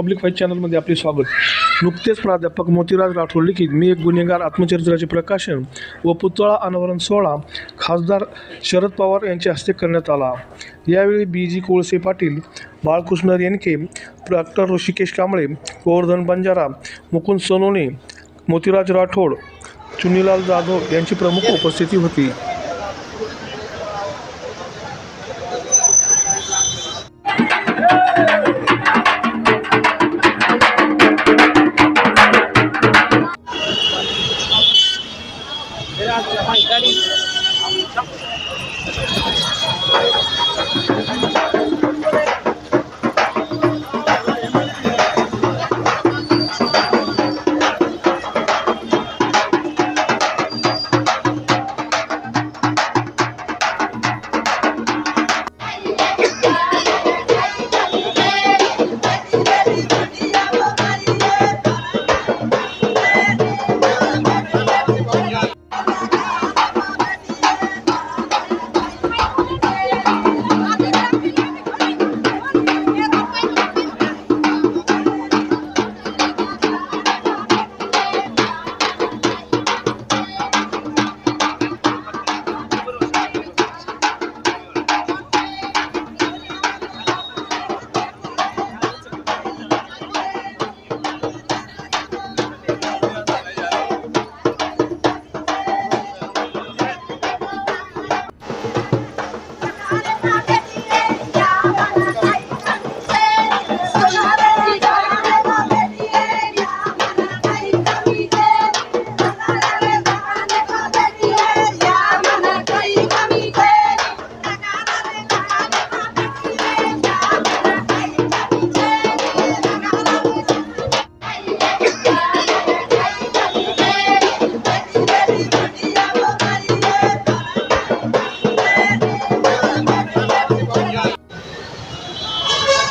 Public fight चॅनलमध्ये आपले स्वागत. नुकतेच प्राध्यापक मोतीराज राठोड लिखित मी एक गुन्हेगार आत्मचरित्राचे प्रकाशन व पुतळा अनावरण सोहळा खासदार शरद पवार यांच्या हस्ते करण्यात आला. यावेळी B G Kolse Patil Balkrishna Renke doctor Hrishikesh Kamble Govardhan Banjara Mukund Sonone Motiraj Rathod Chunilal Jadhav यांची प्रमुख उपस्थिती होती.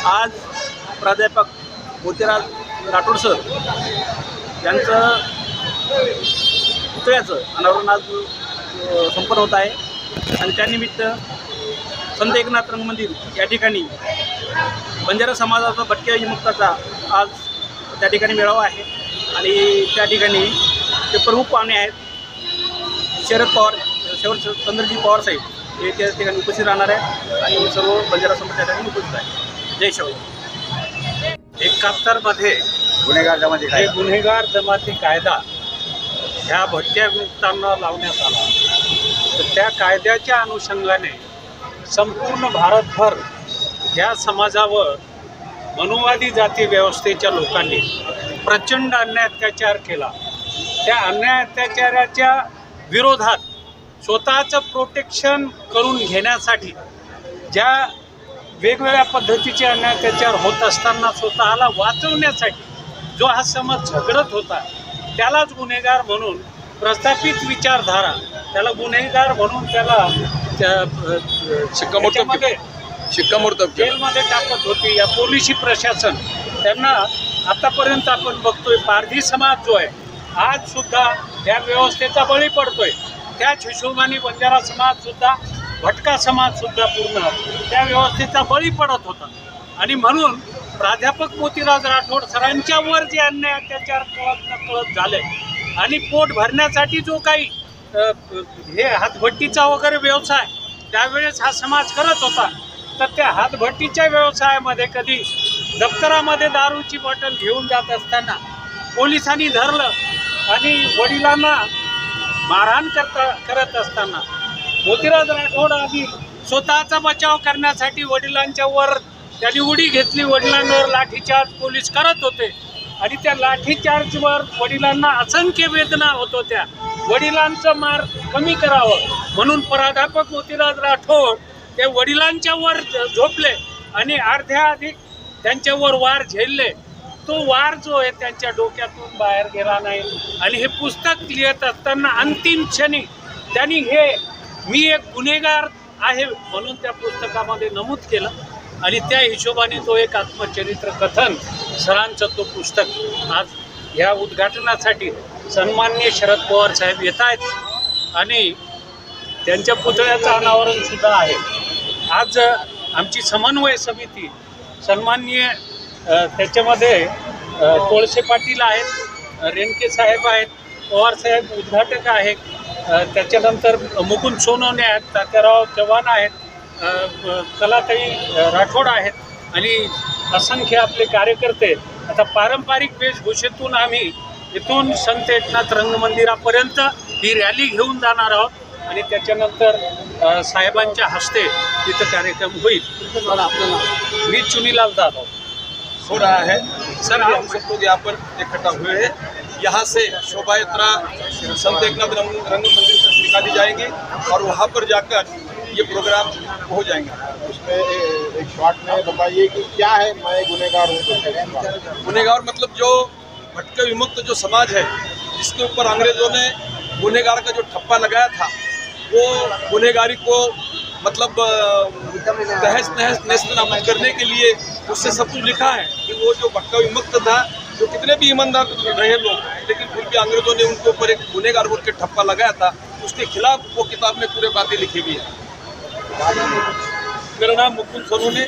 आज प्राध्यापक मोतीराज राठोड सर यांचं पुतळ्याचं अनावरण आज संपन्न होत आहे. आणि त्यानिमित्त संत एकनाथ रंगमंदिर या ठिकाणी बंजारा समाजाचा भटक्या विमुक्ताचा आज त्या ठिकाणी मेळावा आहे. आणि त्या ठिकाणी ते प्रमुख पाहुणे आहेत शरद पवार शेवट चंद्रजी पवार साहेब. हे त्या ठिकाणी उपस्थित राहणार आहे आणि सर्व बंजारा समाज त्या ठिकाणी उपस्थित आहे. जय शिवाजी. एकाहत्तरमध्ये गुन्हेगार जमाती हे गुन्हेगार जमाती कायदा ह्या भटक्या विमुक्तांना लावण्यात आला. तर त्या कायद्याच्या अनुषंगाने संपूर्ण भारतभर या समाजावर मनुवादी जाती व्यवस्थेच्या लोकांनी प्रचंड अन्याय अत्याचार केला. त्या अन्याय अत्याचाराच्या विरोधात स्वतःचं प्रोटेक्शन करून घेण्यासाठी ज्या वेगवेगळ्या पद्धतीचे अन्याय होत असताना स्वतःला वाचवण्यासाठी जो हा समाज झगडत होता त्यालाच गुन्हेगार म्हणून प्रस्थापित विचारधारा त्याला गुन्हेगार म्हणून त्याला त्या- शिक्कामोर्तब शिक्कामोर्तब जेलमध्ये टाकत होती. या पोलिसी प्रशासन त्यांना आतापर्यंत आपण बघतोय पारधी समाज जो आहे आज सुद्धा या व्यवस्थेचा बळी पडतोय. त्याच हिशोबाने बंजारा समाज सुद्धा भटका समाज सुद्धा पूर्ण त्या व्यवस्थेचा बळी पडत होता. आणि म्हणून प्राध्यापक मोतीराज राठोड सरांच्यावर जे अन्याय अत्याचार कळत नकळत झाले आणि पोट भरण्यासाठी जो काही हे हातभट्टीचा वगैरे व्यवसाय त्यावेळेस हा समाज करत होता. तर त्या हातभट्टीच्या व्यवसायामध्ये कधी दप्तरामध्ये दारूची बॉटल घेऊन जात असताना पोलिसांनी धरलं आणि वडिलांना मारहाण करता करत असताना मोतीराज राठोड आधी स्वतःचा बचाव करण्यासाठी वडिलांच्या वर त्यांनी उडी घेतली वडिलांवर लाठीचार्ज पोलीस करत होते. आणि त्या लाठीचार्जवर वडिलांना असंख्य वेदना होत होत्या. वडिलांचं मार कमी करावं म्हणून प्राध्यापक मोतीराज राठोड ते वडिलांच्या वर झोपले आणि अर्ध्या अधिक त्यांच्यावर वार झेलले. तो वार जो आहे त्यांच्या डोक्यातून बाहेर गेला नाही. आणि हे पुस्तक लिहित असताना अंतिम क्षणी त्यांनी हे मी एक गुन्हेगार आहे म्हणून त्या पुस्तकामध्ये नमूद केलं. आणि त्या हिशोबाने तो एक आत्मचरित्र कथन सरांचं तो पुस्तक आज ह्या उद्घाटनासाठी सन्मान्य शरद पवार साहेब येत आहेत. आणि त्यांच्या पुतळ्याचं अनावरण सुद्धा आहे. आज आमची समन्वय समिती सन्माननीय त्याच्यामध्ये अ, कोळसे पाटील आहेत रेणके साहेब आहेत पवार साहेब उद्घाटक आहेत त्याच्यानंतर मुकुंद सोनवणे आहेत तात्याराव चव्हाण आहेत कलाताई राठोड आहेत आणि असंख्य आपले कार्यकर्ते आता पारंपरिक वेशभूषेतून आम्ही इथून संत एकनाथ रंगमंदिरापर्यंत ही रॅली घेऊन जाणार आहोत आणि त्याच्यानंतर साहेबांच्या हस्ते तिथं कार्यक्रम होईल. मी चुनीलाल जाधव हो रहा है। सर हम सब लोग यहाँ पर इकट्ठा हुए हैं। यहाँ से शोभा यात्रा संत एकनाथ रंग रंग मंदिर तक निकाली जाएँगी और वहाँ पर जाकर ये प्रोग्राम हो जाएँगे। उसमें एक शॉर्ट में बताइए कि क्या है? मैं गुनेगार हूँ तो? गुनेगार मतलब जो भटके विमुक्त जो समाज है जिसके ऊपर अंग्रेज़ों ने गुनेगार का जो ठप्पा लगाया था वो गुनेगारी को मतलब तहस नहस नेस्त नाबूद करने के लिए उससे सब कुछ लिखा है कि वो जो भटका विमुक्त था, जो कितने भी ईमानदार रहे लोग, लेकिन फिर भी अंग्रेज़ों ने उनके ऊपर एक गुनेगार बोल के ठप्पा लगाया था, उसके खिलाफ वो किताब में पूरे बातें लिखी हुई है। मेरा नाम मुकुंद सोनू ने